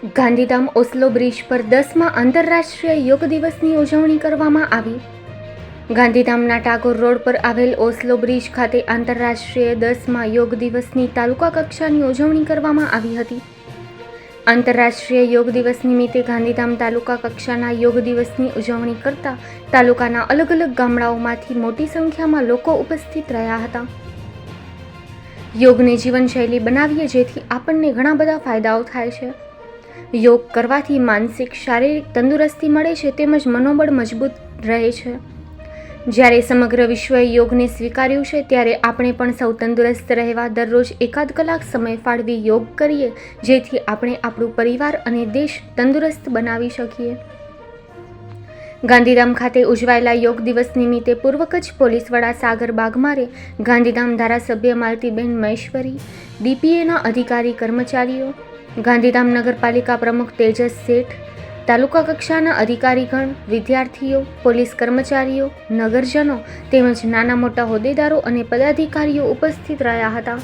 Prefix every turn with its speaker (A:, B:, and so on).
A: Gandhidham Oslo bridge પર દસમા આંતરરાષ્ટ્રીય યોગ દિવસની ઉજવણી કરવામાં આવી. ગાંધીધામના ટાગોર રોડ પર આવેલ ઓસ્લો બ્રિજ ખાતે આંતરરાષ્ટ્રીય દસમા યોગ દિવસની તાલુકા કક્ષાની ઉજવણી કરવામાં આવી હતી. આંતરરાષ્ટ્રીય યોગ દિવસ નિમિત્તે ગાંધીધામ તાલુકા કક્ષાના યોગ દિવસની ઉજવણી કરતા તાલુકાના અલગ અલગ ગામડાઓમાંથી મોટી સંખ્યામાં લોકો ઉપસ્થિત રહ્યા હતા. યોગને જીવનશૈલી બનાવીએ જેથી આપણને ઘણા બધા ફાયદાઓ થાય છે. યોગ કરવાથી માનસિક, શારીરિક તંદુરસ્તી મળે છે તેમજ મનોબળ મજબૂત રહે છે. જ્યારે સમગ્ર વિશ્વએ યોગને સ્વીકાર્યું છે ત્યારે આપણે પણ સૌ તંદુરસ્ત રહેવા દરરોજ એકાદ કલાક સમય ફાળવી યોગ કરીએ, જેથી આપણે આપણું પરિવાર અને દેશ તંદુરસ્ત બનાવી શકીએ. ગાંધીધામ ખાતે ઉજવાયેલા યોગ દિવસ નિમિત્તે પૂર્વ કચ્છ પોલીસ વડા સાગર બાગમારે ગાંધીધામ ધારાસભ્ય માલતીબેન મહેશ્વરી, ડીપીએના અધિકારી કર્મચારીઓ ગાંધીધામ નગરપાલિકા પ્રમુખ તેજસ શેઠ, તાલુકા કક્ષાના અધિકારીગણ, વિદ્યાર્થીઓ, પોલીસ કર્મચારીઓ, નગરજનો તેમજ નાના મોટા હોદ્દેદારો અને પદાધિકારીઓ ઉપસ્થિત રહ્યા હતા.